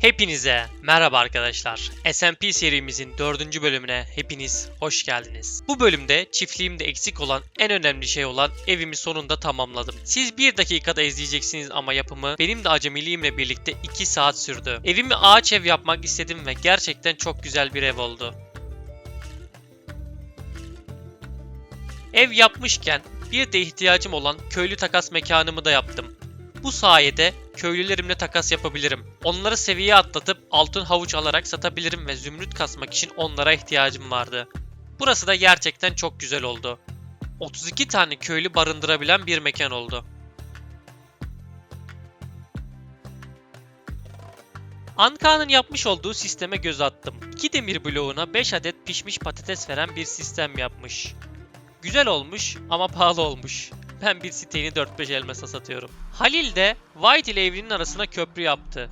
Hepinize merhaba arkadaşlar. SMP serimizin dördüncü bölümüne hepiniz hoş geldiniz. Bu bölümde çiftliğimde eksik olan en önemli şey olan evimi sonunda tamamladım. Siz bir dakikada izleyeceksiniz ama yapımı benim de acemiliğimle birlikte 2 saat sürdü. Evimi ağaç ev yapmak istedim ve gerçekten çok güzel bir ev oldu. Ev yapmışken bir de ihtiyacım olan köylü takas mekanımı da yaptım. Bu sayede köylülerimle takas yapabilirim. Onları seviye atlatıp altın havuç alarak satabilirim ve zümrüt kasmak için onlara ihtiyacım vardı. Burası da gerçekten çok güzel oldu. 32 tane köylü barındırabilen bir mekan oldu. Anka'nın yapmış olduğu sisteme göz attım. 2 demir bloğuna 5 adet pişmiş patates veren bir sistem yapmış. Güzel olmuş ama pahalı olmuş. Ben bir siteyi 4-5 elmasa satıyorum. Halil de White ile evinin arasına köprü yaptı.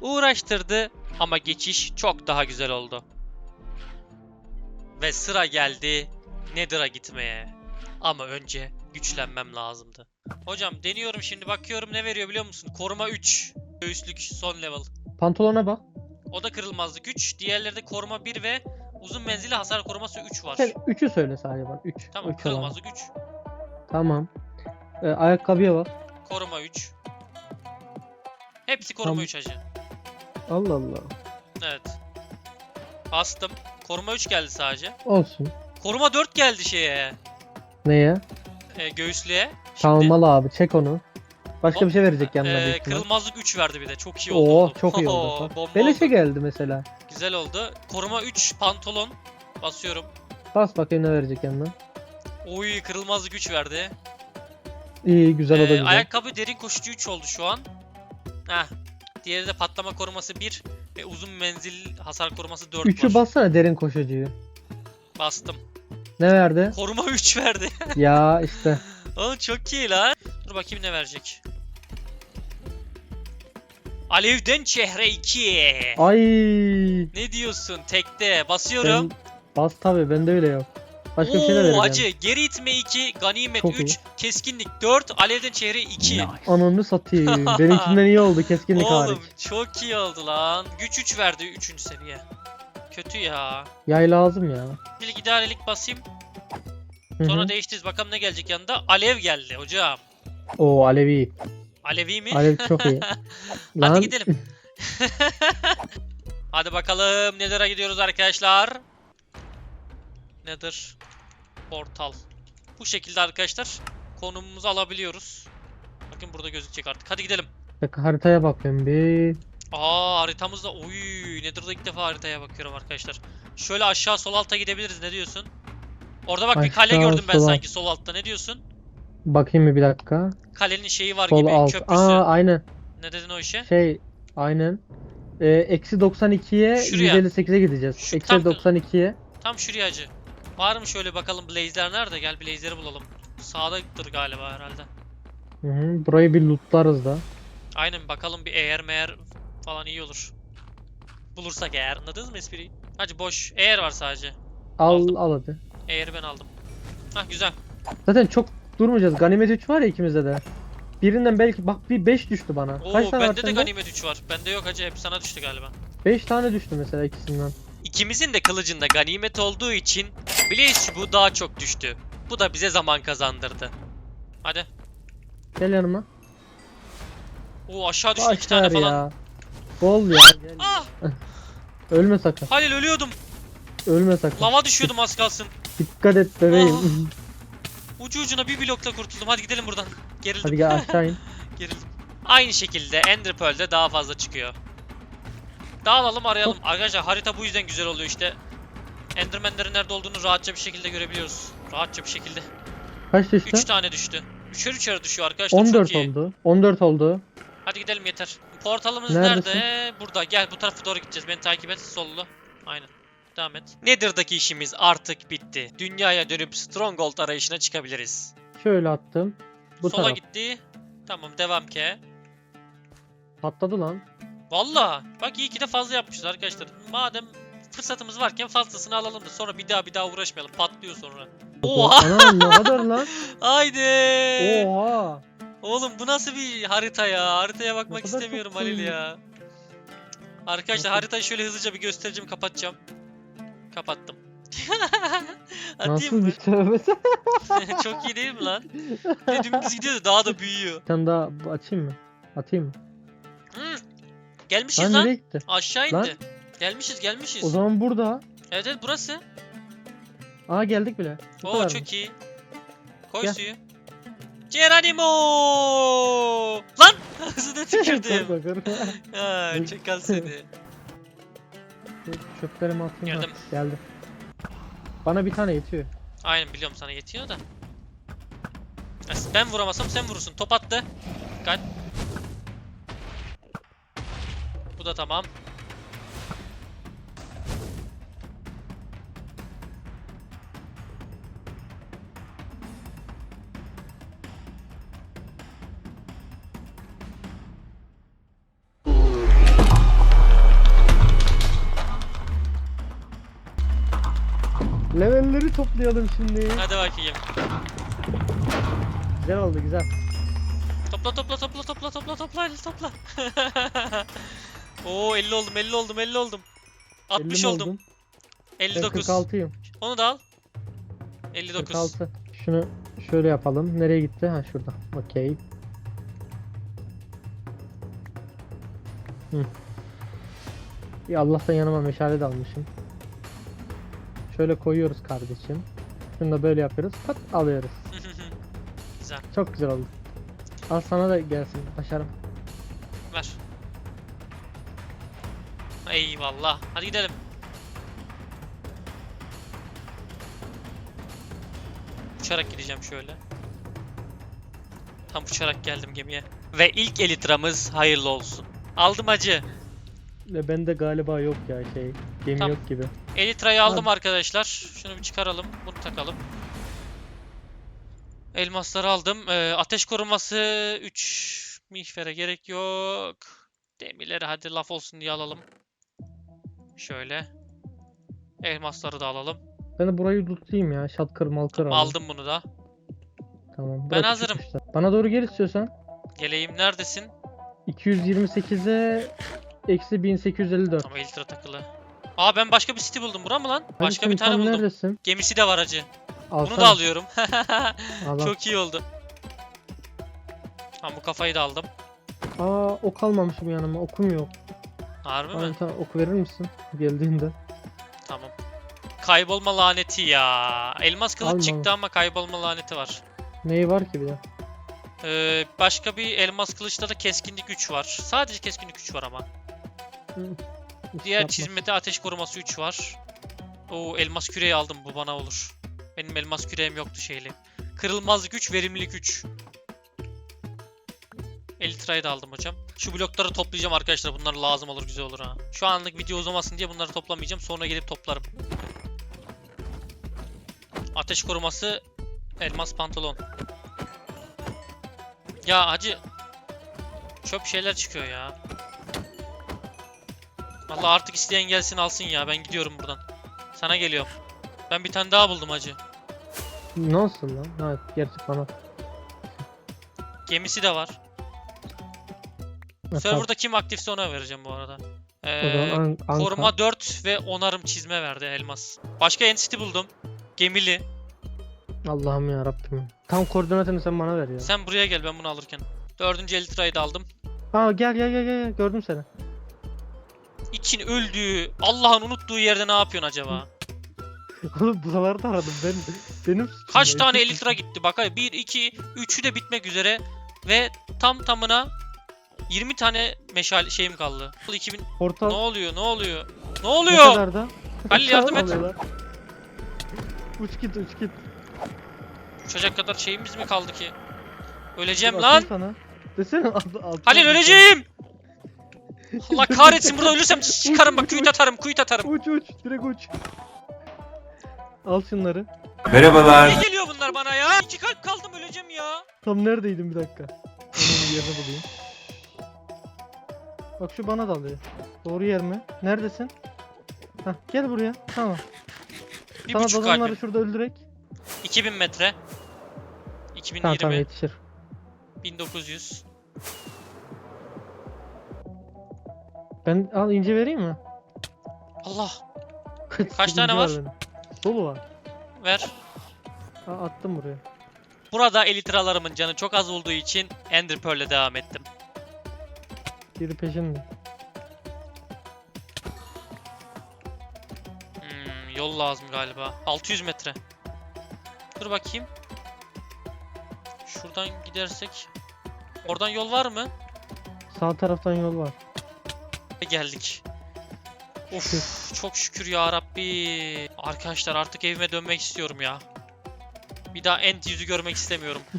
Uğraştırdı ama geçiş çok daha güzel oldu. Ve sıra geldi Nether'a gitmeye. Ama önce güçlenmem lazımdı. Hocam deniyorum şimdi bakıyorum ne veriyor biliyor musun? Koruma 3. Göğüslük son level. Pantolona bak. O da kırılmazlık 3. Diğerleri de koruma 1 ve uzun menzili hasar koruması 3 var. Sen 3'ü söyle sadece bak. 3. Tamam kırılmazlık 3. Tamam. Ee, ayakkabıya bak. Koruma 3. Hepsi koruma Tamam. 3 hacı. Allah Allah. Evet. Bastım. Koruma 3 geldi sadece. Olsun. Koruma 4 geldi şeye. Neye? E, göğüslüğe. Şimdi, abi. Çek onu. Başka Hop, bir şey verecek yanına e, büyük ihtimal. kırılmazlık 3 verdi bir de. Çok iyi oldu. Oo oğlum. çok iyi Oo, oldu. Bomba Beleşe oldu. geldi mesela. Güzel oldu. Koruma 3 pantolon. Basıyorum. Bas bakayım ne verecek yanına. Oy kırılmazlık 3 verdi. İyi güzel o da Ee, güzel. ayakkabı derin koşucu 3 oldu şu an. Heh. Diğeri de patlama koruması 1 ve uzun menzil hasar koruması 4 Üçü var. bassana derin koşucuyu. Bastım. Ne verdi? Koruma 3 verdi. ya işte. Oğlum çok iyi lan. Dur bakayım ne verecek. Alevden çehre 2. Ay. Ne diyorsun? Tekte. Basıyorum. Ben, bas tabi bende öyle yok. Başka bir şey de vereceğim. acı. Geri itme 2, ganimet Çok 3, iyi. keskinlik 4, alevden çehre 2. Ananı satayım. Benimkinden iyi oldu keskinlik Oğlum hariç. çok iyi oldu lan. Güç 3 verdi 3. seviye. Kötü ya. Yay lazım ya. Bir idarelik basayım. Hı Sonra hı. değiştiririz. Bakalım ne gelecek yanında. Alev geldi hocam. Oo Alevi. Alevi mi? Alev çok iyi. Lan Hadi gidelim. Hadi bakalım Nether'a gidiyoruz arkadaşlar. Nether portal. Bu şekilde arkadaşlar konumumuzu alabiliyoruz. Bakın burada gözükecek artık. Hadi gidelim. Bak, haritaya bakıyorum bir. Aa haritamızda oy Nether'da ilk defa haritaya bakıyorum arkadaşlar. Şöyle aşağı sol alta gidebiliriz ne diyorsun? Orada bak bir kale Aşağı, gördüm ben sanki sol altta ne diyorsun? Bakayım bir bir dakika. Kalenin şeyi var Sol gibi alt. köprüsü. Aa aynen. Ne dedin o işe? Şey aynen. Ee, Eksi 92'ye Şuraya. 158'e gideceğiz. Eksi tam- 92'ye. Tam şuraya acı. Var mı şöyle bakalım Blaze'ler nerede? Gel Blaze'leri bulalım. Sağdadır galiba herhalde. Hı hı. Burayı bir lootlarız da. Aynen bakalım bir eğer meğer falan iyi olur. Bulursak eğer. Anladınız mı espriyi? Hacı boş. Eğer var sadece. Al Aldım. al hadi. Eğeri ben aldım. Hah güzel. Zaten çok durmayacağız. Ganimet 3 var ya ikimizde de. Birinden belki bak bir 5 düştü bana. Oo Kaç tane var bende de sende? ganimet 3 var. Bende yok hacı hep sana düştü galiba. 5 tane düştü mesela ikisinden. İkimizin de kılıcında ganimet olduğu için Blaze çubuğu daha çok düştü. Bu da bize zaman kazandırdı. Hadi. Gel yanıma. Oo aşağı düştü iki Başlar tane falan. ya. Bol ya. Gel. Ah! Ölme sakın. Halil ölüyordum. Ölme sakın. Lava düşüyordum az kalsın. Dikkat et bebeğim. Ucu ucuna bir blokla kurtuldum. Hadi gidelim buradan. Gerildim. Hadi gel aşağı in. Gerildim. Aynı şekilde Ender Pearl'de daha fazla çıkıyor. Dağılalım arayalım. Arkadaşlar harita bu yüzden güzel oluyor işte. Enderman'lerin nerede olduğunu rahatça bir şekilde görebiliyoruz. Rahatça bir şekilde. Kaç düştü? 3 tane düştü. Üçer üçer düşüyor arkadaşlar 14 çok iyi. oldu. 14 oldu. Hadi gidelim yeter. Portalımız Neredesin? nerede? Burada. Gel bu tarafa doğru gideceğiz. Beni takip et. Sollu. Aynen. Devam et. Nether'daki işimiz artık bitti. Dünyaya dönüp Stronghold arayışına çıkabiliriz. Şöyle attım. Bu Sola taraf. gitti. Tamam devam ke. Patladı lan. Valla bak iyi ki de fazla yapmışız arkadaşlar. Madem fırsatımız varken fazlasını alalım da sonra bir daha bir daha uğraşmayalım. Patlıyor sonra. Oha! Anam ne kadar lan? Haydi! Oha! Oğlum bu nasıl bir harita ya? Haritaya bakmak istemiyorum Halil ya. Arkadaşlar haritayı şöyle hızlıca bir göstereceğim kapatacağım. Kapattım. Atayım Nasıl mı? bir tövbe. Çok iyi değil mi lan? De dümdüz gidiyor da daha da büyüyor. Bir tane daha açayım mı? Atayım mı? Hı. Gelmişiz Lan lan. Aşağı Lan. Gelmişiz gelmişiz. O zaman burada. Evet evet burası. Aa geldik bile. Bu Oo kadar çok iyi. Koy Gel. suyu. Geronimo! Lan! Hızına tükürdüm. Korkma, korkma. ha, Dur. çakal seni. Çöplerimi atayım. Geldim. Ha, geldim. Bana bir tane yetiyor. Aynen biliyorum sana yetiyor da. Ben vuramasam sen vurursun. Top attı. Dikkat. Bu da tamam. Toplayalım şimdi. Hadi bakayım. Güzel oldu güzel. Topla topla topla topla topla topla topla. Oo 50 oldum 50 oldum 50 oldum. 60 50 mi oldum. oldun? Ben 59. 46'yım. Onu da al. 59. 46. Şunu şöyle yapalım. Nereye gitti? Ha şurada. Okey. Hı. Ya Allah'tan yanıma meşale de almışım. Şöyle koyuyoruz kardeşim. Şunu da böyle yapıyoruz. Pat alıyoruz. Güzel. Çok güzel oldu. Al sana da gelsin. Başarım. Ver. Eyvallah. Hadi gidelim. Uçarak gideceğim şöyle. Tam uçarak geldim gemiye. Ve ilk elitramız hayırlı olsun. Aldım acı. Ve bende galiba yok ya şey. Gemi Tamam. yok gibi. Elitrayı aldım arkadaşlar. Şunu bir çıkaralım. Bunu takalım. Elmasları aldım. Ee, ateş koruması 3 mihvere gerek yok. Demirleri hadi laf olsun diye alalım. Şöyle. Elmasları da alalım. Ben de burayı tutayım ya. Şatkır malkır alayım. Aldım bunu da. Tamam. Ben bırak hazırım. çıkışta. Bana doğru gel istiyorsan. Geleyim neredesin? 228'e eksi 1854. Tamam elitra takılı. Aa ben başka bir city buldum. Bura mı lan? Hadi Başka bir tane buldum. neredesin? Gemisi de var acı. Bunu Alsana. da alıyorum. Al, al. Çok iyi oldu. Tamam bu kafayı da aldım. Aa ok almamışım yanıma. Okum yok. Harbi Bana mi? tane ok verir misin? Geldiğinde. Tamam. Kaybolma laneti ya. Elmas kılıç Alma, çıktı ama kaybolma laneti var. Neyi var ki bir de? Ee, başka bir elmas kılıçta da keskinlik 3 var. Sadece keskinlik 3 var ama. Hı, Diğer çizmede ateş koruması 3 var. Oo elmas küreği aldım bu bana olur. Benim elmas küreğim yoktu şeyli. Kırılmazlık 3, verimlilik 3. Elitra'yı da aldım hocam. Şu blokları toplayacağım arkadaşlar. Bunlar lazım olur, güzel olur ha. Şu anlık video uzamasın diye bunları toplamayacağım. Sonra gelip toplarım. Ateş koruması elmas pantolon. Ya hacı çöp şeyler çıkıyor ya. Allah artık isteyen gelsin alsın ya. Ben gidiyorum buradan. Sana geliyorum. Ben bir tane daha buldum hacı. Nasıl lan? Ha gerçi bana. Gemisi de var. Tamam. Serverda kim aktifse ona vereceğim bu arada. Ee, An- koruma 4 ve onarım çizme verdi elmas. Başka entity buldum. Gemili. Allah'ım ya Rabbim. Tam koordinatını sen bana ver ya. Sen buraya gel ben bunu alırken. Dördüncü elitrayı da aldım. Aa gel gel gel gel gördüm seni. İçin öldüğü, Allah'ın unuttuğu yerde ne yapıyorsun acaba? Oğlum buralarda aradım ben. Benim Kaç tane elitra gitti bak hadi 1, 2, 3'ü de bitmek üzere. Ve tam tamına 20 tane meşal şeyim kaldı. 2000 Portal ne oluyor ne oluyor? Ne oluyor? Halil yardım et. Uç git uç git. Uçacak kadar şeyimiz mi kaldı ki? Öleceğim Dur, lan. Sana. Desene alt, alt, Halil öleceğim. Allah kahretsin burada ölürsem çıkarım bak kuyut atarım kuyut atarım. Uç uç direkt uç. Al şunları. Merhabalar. Ne geliyor bunlar bana ya? İki kalp kaldım öleceğim ya. Tam neredeydin bir dakika. Bir yerini bulayım. Bak şu bana da alıyor. Doğru yer mi? Neredesin? Hah gel buraya. Tamam. Bir Sana buçuk dozanları kalbim. şurada öldürek. 2000 metre. Tamam 2020. tamam yetişir. 1900. Ben al ince vereyim mi? Allah Kaç tane var? Dolu var. ver. Ha, attım buraya. Burada elitralarımın canı çok az olduğu için Ender Pearl'le devam ettim. Biri peşinde. Hmm, yol lazım galiba. 600 metre. Dur bakayım. Şuradan gidersek. Oradan yol var mı? Sağ taraftan yol var. Geldik. Of çok şükür ya Rabbi. Arkadaşlar artık evime dönmek istiyorum ya. Bir daha end yüzü görmek istemiyorum.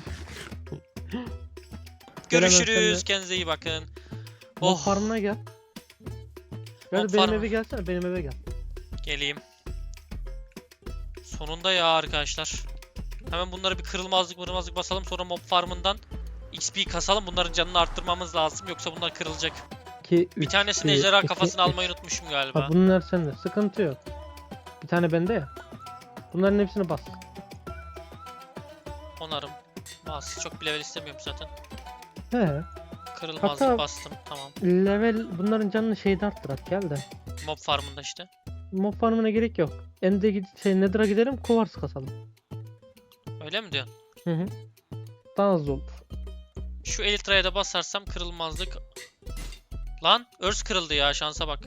Görüşürüz. Kendinize iyi bakın. Oh. Oh farmına gel. Gel Mob benim eve gelsene benim eve gel. geleyim. Sonunda ya arkadaşlar. Hemen bunları bir kırılmazlık mırılmazlık basalım. Sonra mob farmından XP kasalım. Bunların canını arttırmamız lazım. Yoksa bunlar kırılacak. 2, Bir tanesini ejderha kafasını almayı unutmuşum galiba. Bak bunlar sende. Sıkıntı yok. Bir tane bende ya. Bunların hepsini bas. Onarım. Bas. Çok bir level istemiyorum zaten. He. Kırılmazlık Hatta- bastım. Tamam. Level bunların canını şeyde arttırak gel de. Mob farmında işte. Mob farmına gerek yok. Ende gid şey Nether'a gidelim Kuvars kasalım. Öyle mi diyorsun? Hı hı. Daha hızlı olur. Şu elitraya da basarsam kırılmazlık. Lan örs kırıldı ya şansa bak.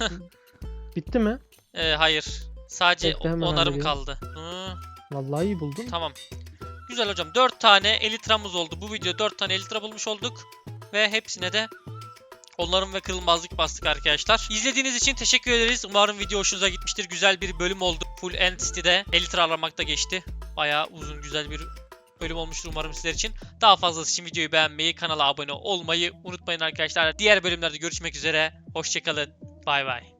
Bitti mi? Ee, hayır. Sadece Bekle, hemen onarım kaldı. Hı, Vallahi iyi buldun. tamam. Güzel hocam. 4 tane elitramız oldu. Bu video 4 tane elitra bulmuş olduk. Ve hepsine de onarım ve kırılmazlık bastık arkadaşlar. İzlediğiniz için teşekkür ederiz. Umarım video hoşunuza gitmiştir. Güzel bir bölüm oldu. Full Entity'de elitra aramakta geçti. Bayağı uzun güzel bir bölüm olmuştur umarım sizler için. Daha fazlası için videoyu beğenmeyi, kanala abone olmayı unutmayın arkadaşlar. Diğer bölümlerde görüşmek üzere. Hoşçakalın. Bay bay.